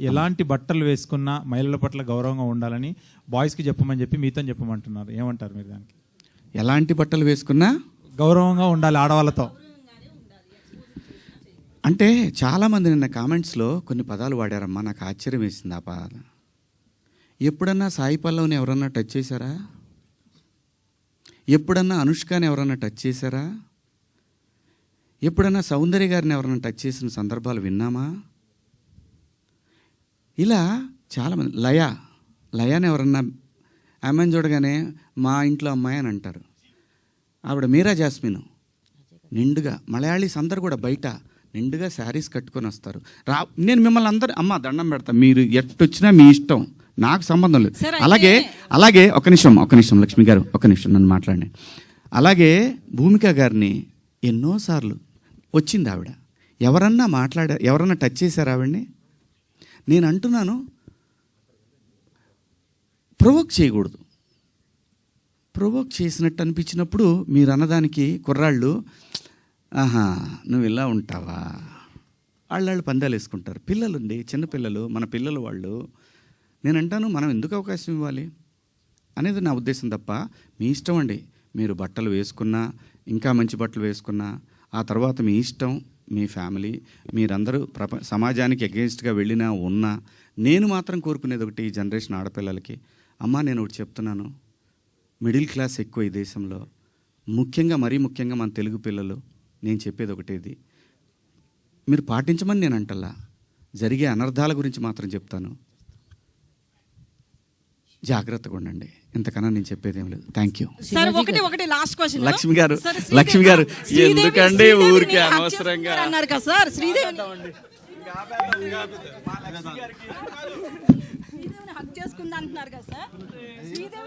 ఎలాంటి బట్టలు వేసుకున్నా మహిళల పట్ల గౌరవంగా ఉండాలని బాయ్స్కి చెప్పమని చెప్పి మీతో చెప్పమంటున్నారు. ఏమంటారు మీరు దానికి? ఎలాంటి బట్టలు వేసుకున్నా గౌరవంగా ఉండాలి ఆడవాళ్ళతో. అంటే చాలామంది నిన్న కామెంట్స్లో కొన్ని పదాలు వాడారమ్మా నాకు ఆశ్చర్యం వేసింది ఆ పదాలు. ఎప్పుడన్నా సాయి పల్లవిని ఎవరన్నా టచ్ చేశారా? ఎప్పుడన్నా అనుష్కని ఎవరన్నా టచ్ చేశారా? ఎప్పుడన్నా సౌందర్య గారిని ఎవరన్నా టచ్ చేసిన సందర్భాలు విన్నామా? ఇలా చాలామంది లయ లయాని ఎవరన్నా ఆమెను చూడగానే మా ఇంట్లో అమ్మాయి అని అంటారు. ఆవిడ మీరా జాస్మిన్? నిండుగా. మలయాళీస్ అందరు కూడా బయట నిండుగా శారీస్ కట్టుకొని వస్తారు. రా నేను మిమ్మల్ని అందరు అమ్మ దండం పెడతా. మీరు ఎట్టొచ్చినా మీ ఇష్టం. నాకు సంబంధం లేదు. అలాగే అలాగే ఒక నిమిషం ఒక నిమిషం లక్ష్మి గారు ఒక నిమిషం నన్ను మాట్లాడండి. అలాగే భూమిక గారిని ఎన్నోసార్లు వచ్చింది ఆవిడ. ఎవరన్నా మాట్లాడా ఎవరన్నా టచ్ చేశారు ఆవిడ్ని? నేను అంటున్నాను ప్రొవోక్ చేయకూడదు. ప్రొవోక్ చేసినట్టు అనిపించినప్పుడు మీరు అన్నదానికి కుర్రాళ్ళు ఆహా నువ్వు ఇలా ఉంటావా? వాళ్ళు వాళ్ళు పందాలు వేసుకుంటారు. పిల్లలుండి చిన్నపిల్లలు మన పిల్లలు వాళ్ళు నేను అంటాను మనం ఎందుకు అవకాశం ఇవ్వాలి? అనేది నా ఉద్దేశం తప్ప మీ ఇష్టం అండి. మీరు బట్టలు వేసుకున్నా ఇంకా మంచి బట్టలు వేసుకున్నా ఆ తర్వాత మీ ఇష్టం మీ ఫ్యామిలీ మీరందరూ ప్రప సమాజానికి అగేన్స్ట్గా వెళ్ళినా ఉన్నా నేను మాత్రం కోరుకునేది ఒకటి ఈ జనరేషన్ ఆడపిల్లలకి. అమ్మా నేను ఒకటి చెప్తున్నాను. మిడిల్ క్లాస్ ఎక్కువ ఈ దేశంలో. ముఖ్యంగా మరీ ముఖ్యంగా మన తెలుగు పిల్లలు నేను చెప్పేది ఒకటి ఇది. మీరు పాటించమని నేను అంటల్లా. జరిగే అనర్థాల గురించి మాత్రం చెప్తాను. జాగ్రత్తగా ఉండండి. ఇంతకన్నా నేను చెప్పేది ఏం లేదు. థ్యాంక్ యూ సార్ ఒకటి ఒకటి లాస్ట్ క్వశ్చన్ లక్ష్మి గారు, లక్ష్మి గారు, ఎందుకండి ఊరికే అనవసరంగా? అన్నారు కదా సార్ శ్రీదేవి చేసుకుంది అంటున్నారు కదా సార్. శ్రీదేవి